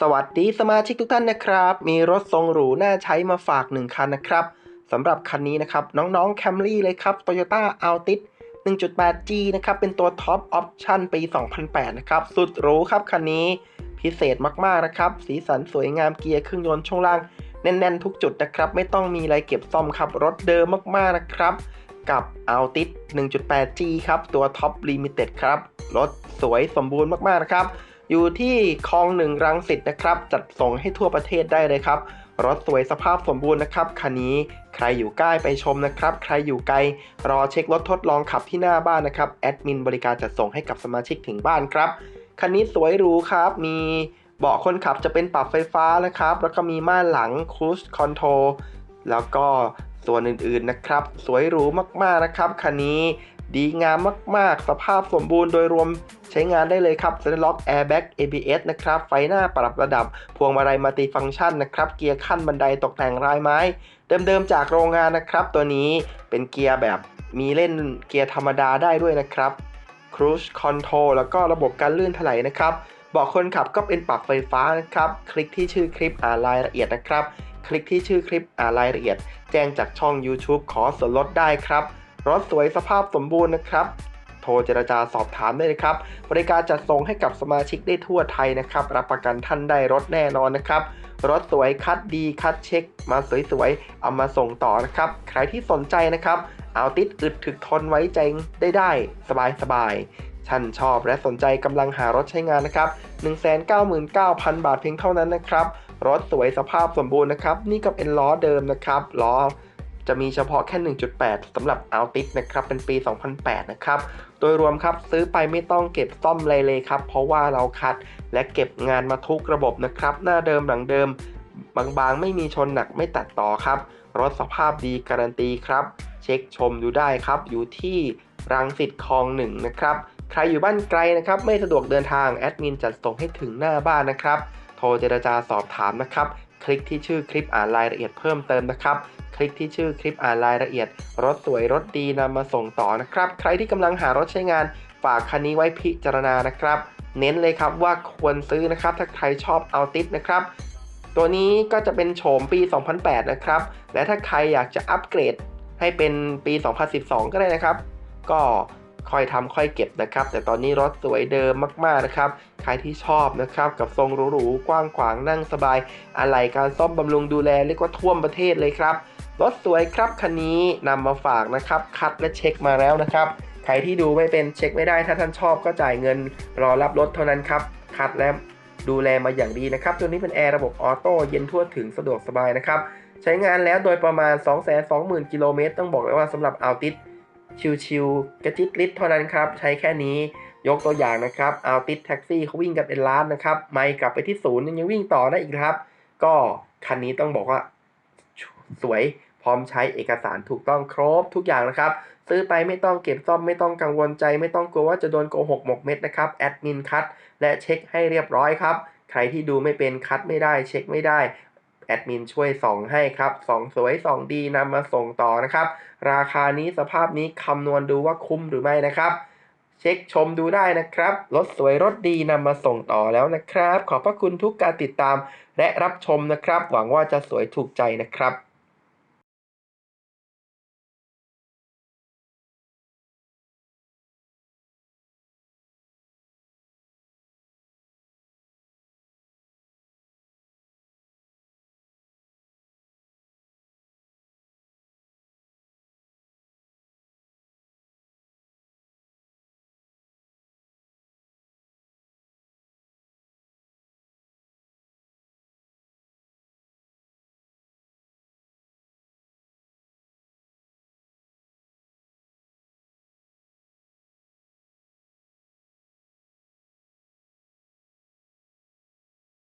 สวัสดีสมาชิกทุกท่านนะครับ มีรถทรงหรูน่าใช้มาฝาก 1 คันนะครับสำหรับคันนี้นะครับน้องๆ Camry เลยครับ Toyota Altis 1.8G นะครับเป็นตัวท็อปออปชั่นปี 2008 นะครับสุดหรูครับคันนี้พิเศษมากๆนะครับ สีสันสวยงามเกียร์เครื่องยนต์ช่วงล่าง แน่นๆ ทุกจุดนะครับ ไม่ต้องมีอะไรเก็บซ่อมครับรถเดิมมากๆนะครับกับ Altis 1.8G ครับตัวท็อปลิมิเต็ดครับรถสวยสมบูรณ์มากๆนะครับ อยู่ที่คลองหนึ่งรังสิตนะครับ จัดส่งให้ทั่วประเทศได้เลยครับ รถสวยสภาพสมบูรณ์นะครับคันนี้ใครอยู่ใกล้ไปชมนะครับ ใครอยู่ไกล รอเช็ครถทดลองขับที่หน้าบ้านนะครับแอดมินบริการจัดส่งให้กับสมาชิกถึงบ้านครับคันนี้สวยหรูครับมีเบาะคนขับจะเป็นปรับไฟฟ้านะครับ แล้วก็มีม่านหลังคูชคอนโทรแล้วก็ส่วนอื่นๆนะครับ สวยหรูมากๆนะครับคันนี้ ดีงามมากๆ สภาพสมบูรณ์โดยรวมใช้งานได้เลยครับ s e n t Lock Airbag ABS นะครับ ไฟหน้าปรับระดับ พวงมาลัยมัลติฟังก์ชันนะครับ เกียร์ขั้นบันไดตกแต่งลายไม้ เดิมๆจากโรงงานนะครับ ตัวนี้เป็นเกียร์แบบมีเล่นเกียร์ธรรมดาได้ด้วยนะครับ Cruise Control แล้วก็ระบบการลื่นถลายนะครับบาะคนขับก็เป็นปรับไฟฟ้านะครับ คลิกที่ชื่อคลิปอ่านรายละเอียดนะครับ คลิกที่ชื่อคลิปอ่านรายละเอียด แจ้งจากช่อง YouTube ขอส่วนลดได้ครับ รถสวยสภาพสมบูรณ์นะครับ โทรเจรจาสอบถามได้เลยครับ บริการจัดส่งให้กับสมาชิกได้ทั่วไทยนะครับ รับประกันท่านได้รถแน่นอนนะครับ รถสวยคัดดีคัดเช็ค มาสวยๆ เอามาส่งต่อนะครับ ใครที่สนใจนะครับ เอาติดอึดถึกทนไว้ใจได้ได้สบายๆท่านชอบและสนใจกำลังหารถใช้งานนะครับ 199,000 บาทเพียงเท่านั้นนะครับ รถสวยสภาพสมบูรณ์นะครับ นี่ก็เป็นล้อเดิมนะครับ ล้อ จะมีเฉพาะแค่ 1.8สำหรับ Altis นะครับเป็นปี 2008 นะครับ โดยรวมครับซื้อไปไม่ต้องเก็บซ่อมอะไรเลยครับ เพราะว่าเราคัดและเก็บงานมาทุกระบบนะครับ หน้าเดิมหลังเดิม บางๆ ไม่มีชนหนักไม่ตัดต่อครับ รถสภาพดีการันตีครับ เช็คชมดูได้ครับ อยู่ที่รังสิตคลองหนึ่งนะครับ ใครอยู่บ้านไกลนะครับ ไม่สะดวกเดินทางแอดมินจัดส่งให้ถึงหน้าบ้านนะครับ โทรเจรจาสอบถามนะครับ คลิกที่ชื่อคลิปอ่านรายละเอียดเพิ่มเติมนะครับ ลิกที่ชื่อคลิปอ่านรายละเอียด รถสวยรถดีนำมาส่งต่อนะครับ ใครที่กำลังหารถใช้งานฝากคันนี้ไว้พิจารณานะครับ เน้นเลยครับว่าควรซื้อนะครับ ถ้าใครชอบเอาติปนะครับตัวนี้ก็จะเป็นโฉมปี 2008 นะครับ และถ้าใครอยากจะอัปเกรดให้เป็นปี 2012 ก็ได้นะครับ ก็ค่อยทำค่อยเก็บนะครับ แต่ตอนนี้รถสวยเดิมมากๆนะครับ ใครที่ชอบนะครับ กับทรงหรูๆกว้างขวางนั่งสบาย อะไรการซ่อมบำรุงดูแลเรียกว่าท่วมประเทศเลยครับ รถสวยครับคันนี้นำมาฝากนะครับ คัดและเช็คมาแล้วนะครับ ใครที่ดูไม่เป็นเช็คไม่ได้ ถ้าท่านชอบก็จ่ายเงินรอรับรถเท่านั้นครับ คัดและดูแลมาอย่างดีนะครับ ตัวนี้เป็นแอร์ระบบออโต้เย็นทั่วถึงสะดวกสบายนะครับ ใช้งานแล้วโดยประมาณ 220,000กิโลเมตรต้องบอกเลยว่าสำหรับอัลติสชิวๆกระจิตลิตรเท่านั้นครับ ใช้แค่นี้ยกตัวอย่างนะครับอัลติสแท็กซี่เขาวิ่งกันเป็นล้านนะครับ ไม่กลับไปที่ศูนย์ยังวิ่งต่อได้อีกครับ ก็คันนี้ต้องบอกว่า สวย พร้อมใช้เอกสารถูกต้องครบทุกอย่างนะครับ ซื้อไปไม่ต้องเก็บซ่อมไม่ต้องกังวลใจ ไม่ต้องกลัวว่าจะโดนโกหกหมกเม็ดนะครับแอดมินคัดและเช็คให้เรียบร้อยครับ ใครที่ดูไม่เป็นคัดไม่ได้เช็คไม่ได้แอดมินช่วยส่องให้ครับส่องสวยส่องดีนำมาส่งต่อนะครับ ราคานี้สภาพนี้คำนวณดูว่าคุ้มหรือไม่นะครับเช็คชมดูได้นะครับรถสวยรถดีนำมาส่งต่อแล้วนะครับ ขอบพระคุณทุกการติดตามและรับชมนะครับ หวังว่าจะสวยถูกใจนะครับ